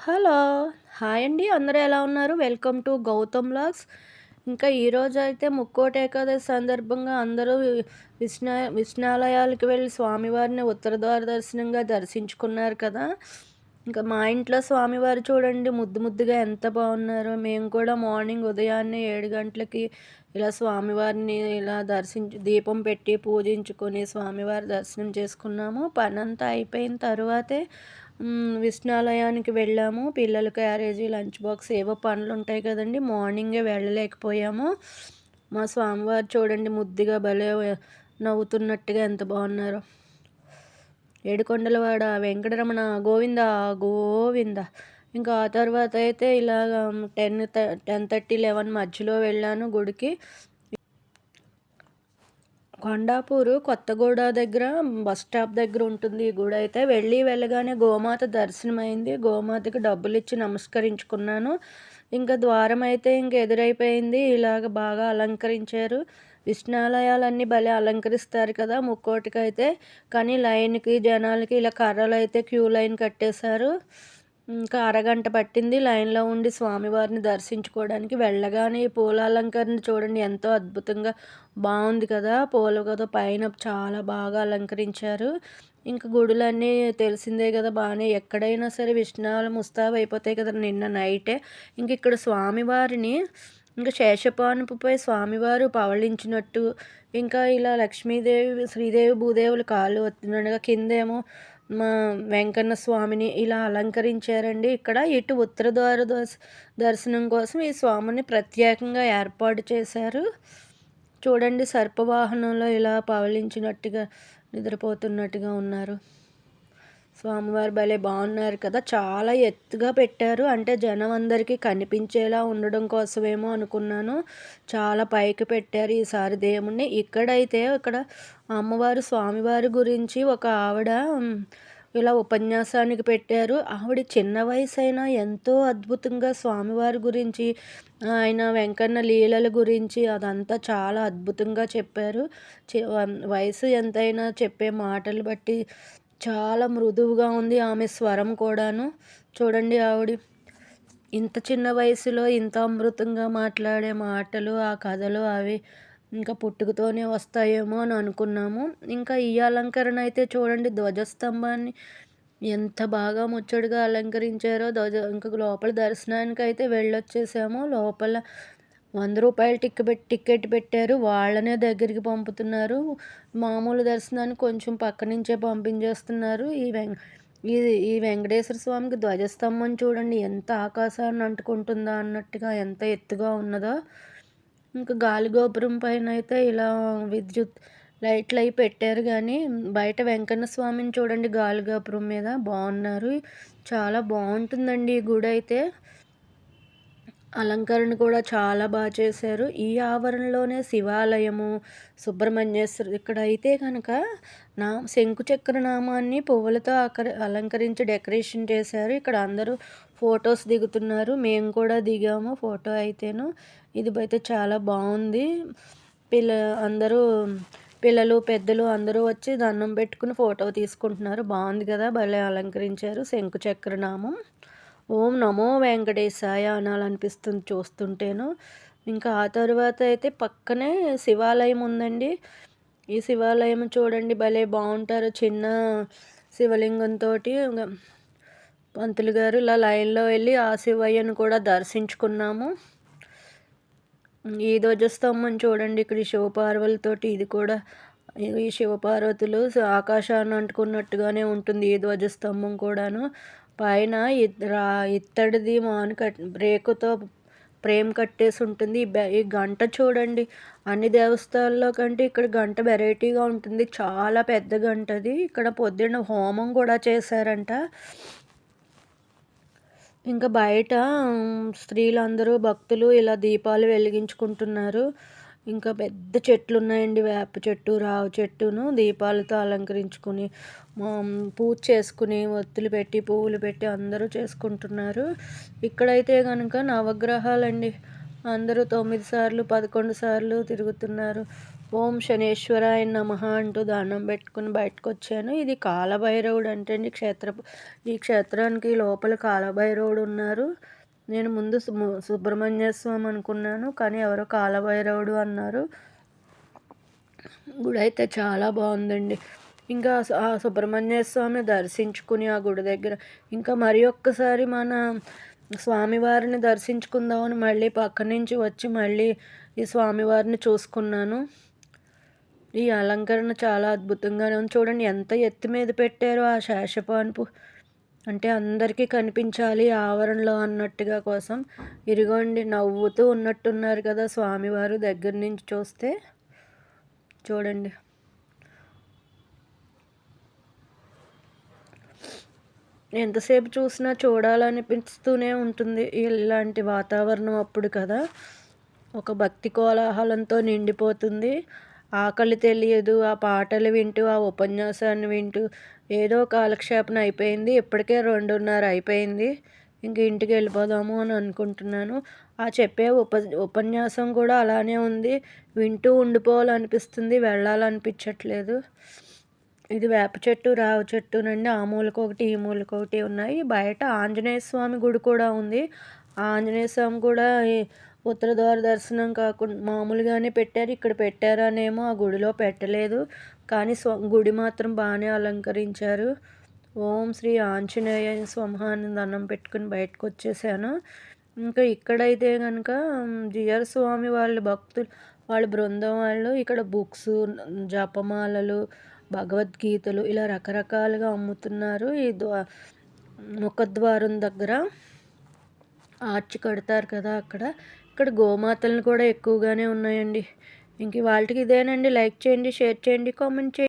Hello hi అండి. అందరూ ఎలా ఉన్నారు? వెల్కమ్ టు గౌతమ్ లాగ్స్ ఇంకా ఈరోజు అయితే ముక్కోట ఏకాదశి సందర్భంగా అందరూ విష్ణా విష్ణాలయాలకు వెళ్ళి స్వామివారిని ఉత్తర ద్వార దర్శనంగా దర్శించుకున్నారు కదా. ఇంకా మా ఇంట్లో స్వామివారు చూడండి ముద్దు ముద్దుగా ఎంత బాగున్నారో. మేము కూడా మార్నింగ్ ఉదయాన్నే ఏడు గంటలకి ఇలా స్వామివారిని ఇలా దర్శించి దీపం పెట్టి పూజించుకొని స్వామివారి దర్శనం చేసుకున్నాము. పని అంతా అయిపోయిన తర్వాతే విష్ణాలయానికి వెళ్ళాము. పిల్లల క్యారేజీ లంచ్ బాక్స్ ఏవో పనులు ఉంటాయి కదండి. మార్నింగే వెళ్ళలేకపోయాము. మా స్వామివారు చూడండి ముద్దుగా భలే నవ్వుతున్నట్టుగా ఎంత బాగున్నారు. ఏడుకొండలవాడ వెంకటరమణ గోవింద గోవింద. ఇంకా ఆ తర్వాత అయితే ఇలాగ టెన్ టెన్ థర్టీ లెవెన్ మధ్యలో వెళ్ళాను గుడికి. కొండాపూరు కొత్తగూడ దగ్గర బస్ స్టాప్ దగ్గర ఉంటుంది ఈ గుడి అయితే. వెళ్ళి వెళ్ళగానే గోమాత దర్శనమైంది. గోమాతకి డబ్బులు ఇచ్చి నమస్కరించుకున్నాను. ఇంకా ద్వారం అయితే ఇంక ఎదురైపోయింది. ఇలాగ బాగా అలంకరించారు. విష్ణాలయాలన్నీ భలే అలంకరిస్తారు కదా ముక్కోటికైతే. కానీ లైన్కి జనాలకి ఇలా కర్రలు అయితే క్యూ లైన్ కట్టేశారు. ఇంకా అరగంట పట్టింది లైన్లో ఉండి స్వామివారిని దర్శించుకోవడానికి వెళ్ళగానే పూల అలంకరణ చూడండి ఎంతో అద్భుతంగా బాగుంది కదా. పూల కదా పైన చాలా బాగా అలంకరించారు. ఇంకా గుడులన్నీ తెలిసిందే కదా బాగానే ఎక్కడైనా సరే విష్ణాలు ముస్తాబు అయిపోతాయి కదా నిన్న నైటే. ఇంక ఇక్కడ స్వామివారిని ఇంకా శేషపానుపుపై స్వామివారు పవళించినట్టు. ఇంకా ఇలా లక్ష్మీదేవి శ్రీదేవి భూదేవులు కాళ్ళు వస్తుండగా కిందేమో మా వెంకన్న స్వామిని ఇలా అలంకరించారండి. ఇక్కడ ఇటు ఉత్తర ద్వార దర్శనం కోసం ఈ స్వామిని ప్రత్యేకంగా ఏర్పాటు చేశారు. చూడండి సర్పవాహనంలో ఇలా పవలించినట్టుగా నిద్రపోతున్నట్టుగా ఉన్నారు. స్వామివారు భలే బాగున్నారు కదా. చాలా ఎత్తుగా పెట్టారు. అంటే జనం అందరికీ కనిపించేలా ఉండడం కోసమేమో అనుకున్నాను. చాలా పైకి పెట్టారు ఈసారి దేవుణ్ణి. ఇక్కడైతే ఇక్కడ అమ్మవారు స్వామివారి గురించి ఒక ఆవిడ ఇలా ఉపన్యాసానికి పెట్టారు. ఆవిడ చిన్న వయసు అయినా ఎంతో అద్భుతంగా స్వామివారి గురించి ఆయన వెంకన్న లీలల గురించి అదంతా చాలా అద్భుతంగా చెప్పారు. వయసు ఎంతైనా చెప్పే మాటలు బట్టి చాలా మృదువుగా ఉంది ఆమె స్వరం కూడాను. చూడండి ఆవిడ. ఇంత చిన్న వయసులో ఇంత అమృతంగా మాట్లాడే మాటలు ఆ కథలు అవి ఇంకా పుట్టుకతోనే వస్తాయేమో అని అనుకున్నాము. ఇంకా ఈ అలంకరణ అయితే చూడండి ధ్వజస్తంభాన్ని ఎంత బాగా ముచ్చటగా అలంకరించారో. ధ్వజ ఇంకా లోపల దర్శనానికి అయితే వెళ్ళొచ్చేసాము. లోపల వంద రూపాయలు టికెట్ టికెట్ పెట్టారు. వాళ్ళనే దగ్గరికి పంపుతున్నారు. మామూలు దర్శనానికి కొంచెం పక్క నుంచే పంపించేస్తున్నారు. ఈ వెం ఈ ఈ వెంకటేశ్వర స్వామికి ధ్వజస్తంభం చూడండి. ఎంత ఆకాశాన్ని అంటుకుంటుందా అన్నట్టుగా ఎంత ఎత్తుగా ఉన్నదో. ఇంకా గాలి గోపురం పైన అయితే ఇలా విద్యుత్ లైట్లు అవి పెట్టారు కానీ బయట వెంకన్న స్వామిని చూడండి గాలి గోపురం మీద. బాగున్నారు చాలా బాగుంటుందండి ఈ గుడి అయితే అలంకరణ కూడా చాలా బాగా చేశారు. ఈ ఆవరణలోనే శివాలయము సుబ్రహ్మణ్యేశ్వర ఇక్కడ అయితే కనుక నా శంకుచక్ర నామాన్ని పువ్వులతో అకర అలంకరించి డెకరేషన్ చేశారు. ఇక్కడ అందరూ ఫొటోస్ దిగుతున్నారు. మేము కూడా దిగాము ఫోటో అయితేను. ఇది అయితే చాలా బాగుంది. పిల్ల అందరూ పిల్లలు పెద్దలు అందరూ వచ్చి దండం పెట్టుకుని ఫోటో తీసుకుంటున్నారు. బాగుంది కదా భలే అలంకరించారు శంకుచక్ర నామం. ఓం నమో వెంకటేశాయ అనాలనిపిస్తుంది చూస్తుంటేను. ఇంకా ఆ తర్వాత అయితే పక్కనే శివాలయం ఉందండి. ఈ శివాలయం చూడండి భలే బాగుంటారు. చిన్న శివలింగంతో పంతులు గారు ఇలా లైన్లో వెళ్ళి ఆ శివయ్యను కూడా దర్శించుకున్నాము. ఈ ధ్వజస్తంభం చూడండి ఇక్కడ శివపార్వలతోటి ఇది కూడా ఈ శివపార్వతులు ఆకాశాన్ని అంటుకున్నట్టుగానే ఉంటుంది ఈ ధ్వజస్తంభం కూడాను. పైన రా ఇత్తడిది మాను కట్ రేకుతో ప్రేమ్ కట్టేసి ఉంటుంది ఈ గంట చూడండి. అన్ని దేవస్థానాల్లో కంటే ఇక్కడ గంట వెరైటీగా ఉంటుంది. చాలా పెద్ద గంట అది ఇక్కడ పొద్దున్న హోమం కూడా చేశారంట. ఇంకా బయట స్త్రీలందరూ భక్తులు ఇలా దీపాలు వెలిగించుకుంటున్నారు. ఇంకా పెద్ద చెట్లు ఉన్నాయండి వేప చెట్టు రావు చెట్టును దీపాలతో అలంకరించుకుని పూజ చేసుకుని ఒత్తులు పెట్టి పువ్వులు పెట్టి అందరూ చేసుకుంటున్నారు. ఇక్కడైతే కనుక నవగ్రహాలండి. అందరూ తొమ్మిది సార్లు పదకొండు సార్లు తిరుగుతున్నారు. ఓం శనేశ్వరాయ నమః అంటూ దానం పెట్టుకుని బయటకు వచ్చాను ఇది కాలభైరవుడు అంటే అండి క్షేత్ర ఈ క్షేత్రానికి లోపల కాలభైరవుడు ఉన్నారు. నేను ముందు సు- సుబ్రహ్మణ్య స్వామి అనుకున్నాను కానీ ఎవరో కాలభైరవుడు అన్నారు. గుడి అయితే చాలా బాగుందండి. ఇంకా ఆ సుబ్రహ్మణ్య స్వామిని దర్శించుకుని ఆ గుడి దగ్గర ఇంకా మరి ఒక్కసారి మన స్వామివారిని దర్శించుకుందామని మళ్ళీ పక్క నుంచి వచ్చి మళ్ళీ ఈ స్వామివారిని చూసుకున్నాను. ఈ అలంకరణ చాలా అద్భుతంగానే ఉంది. చూడండి ఎంత ఎత్తు మీద పెట్టారో ఆ శేషపాన్పు. అంటే అందరికీ కనిపించాలి ఆవరణలో అన్నట్టుగా కోసం. ఇరుగోండి నవ్వుతూ ఉన్నట్టున్నారు కదా స్వామివారు దగ్గర నుంచి చూస్తే. చూడండి. ఎంతసేపు చూసినా చూడాలనిపిస్తూనే ఉంటుంది ఇలాంటి వాతావరణం అప్పుడు కదా. ఒక భక్తి కోలాహలంతో నిండిపోతుంది. ఆకలి తెలియదు ఆ పాటలు వింటూ ఆ ఉపన్యాసాన్ని వింటూ ఏదో కాలక్షేపణ అయిపోయింది. ఇప్పటికే రెండున్నర అయిపోయింది. ఇంక ఇంటికి వెళ్ళిపోదాము అని అనుకుంటున్నాను. ఆ చెప్పే ఉప ఉపన్యాసం కూడా అలానే ఉంది. వింటూ ఉండిపోవాలనిపిస్తుంది. వెళ్ళాలనిపించట్లేదు. ఇది వేప చెట్టు రావి చెట్టునండి ఆ మూలకొకటి ఒకటి ఈ మూలకొకటి ఒకటి ఉన్నాయి. బయట ఆంజనేయ స్వామి గుడి కూడా ఉంది. ఆ ఆంజనేయ స్వామి కూడా ఉత్తర ద్వార దర్శనం కాకుండా మామూలుగానే పెట్టారు. ఇక్కడ పెట్టారనేమో ఆ గుడిలో పెట్టలేదు. కానీ స్వ గుడి మాత్రం బాగానే అలంకరించారు. ఓం శ్రీ ఆంజనేయ స్వమహాన్ని దండం పెట్టుకుని బయటకు వచ్చేసాను ఇంకా ఇక్కడైతే కనుక జిఆర్ స్వామి వాళ్ళ భక్తులు వాళ్ళ బృందం వాళ్ళు ఇక్కడ బుక్స్ జపమాలలు భగవద్గీతలు ఇలా రకరకాలుగా అమ్ముతున్నారు. ఈ ద్వా ముఖద్వారం దగ్గర ఆర్చ్ కడతారు కదా అక్కడ. ఇక్కడ గోమాతలను కూడా ఎక్కువగానే ఉన్నాయండి. ఇంక వాళ్ళకి ఇదేనండి. లైక్ చేయండి షేర్ చేయండి కామెంట్ చేయండి.